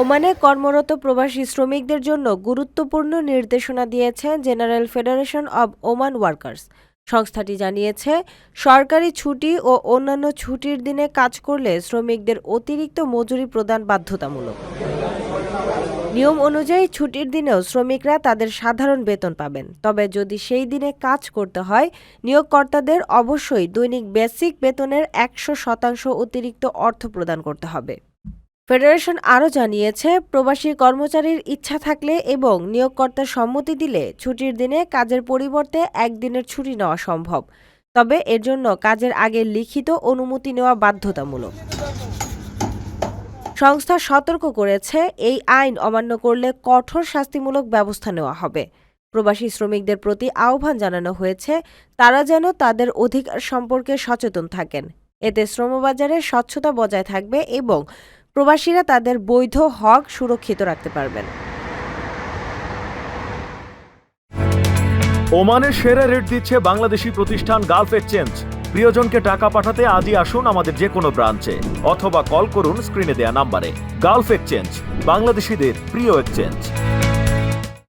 ওমানে কর্মরত প্রবাসী শ্রমিকদের জন্য গুরুত্বপূর্ণ নির্দেশনা দিয়েছে general federation of Oman workers. সংস্থাটি জানিয়েছে, সরকারি ছুটি ও অন্যান্য ছুটির দিনে কাজ করলে শ্রমিকদের অতিরিক্ত মজুরি প্রদান বাধ্যতামূলক। নিয়ম অনুযায়ী ছুটির দিনেও শ্রমিকরা তাদের সাধারণ বেতন পাবেন। তবে যদি সেই দিনে কাজ করতে হয়, নিয়োগকর্তাদের অবশ্যই দৈনিক বেসিক বেতনের একশো শতাংশ অতিরিক্ত অর্থ প্রদান করতে হবে। ফেডারেশন আরও জানিয়েছে, প্রবাসী কর্মচারীর ইচ্ছা থাকলে এবং নিয়োগকর্তার সম্মতি দিলে ছুটির দিনে কাজের পরিবর্তে একদিনের ছুটি নেওয়া সম্ভব। তবে এর জন্য কাজের আগে লিখিত অনুমতি নেওয়া বাধ্যতামূলক। সংস্থা সতর্ক করেছে, এই আইন অমান্য করলে কঠোর শাস্তিমূলক ব্যবস্থা নেওয়া হবে। প্রবাসী শ্রমিকদের প্রতি আহ্বান জানানো হয়েছে, তারা যেন তাদের অধিকার সম্পর্কে সচেতন থাকেন। এতে শ্রমবাজারে স্বচ্ছতা বজায় থাকবে এবং প্রবাসীরা তাদের বৈধ হক সুরক্ষিত রাখতে পারবেন। ওমানের সেরা রেট দিচ্ছে বাংলাদেশি প্রতিষ্ঠান গালফ এক্সচেঞ্জ। প্রিয়জনকে টাকা পাঠাতে আজই আসুন আমাদের যে কোনো ব্রাঞ্চে, অথবা কল করুন স্ক্রিনে দেয়া নাম্বারে। গালফ এক্সচেঞ্জ, বাংলাদেশিদের প্রিয় এক্সচেঞ্জ।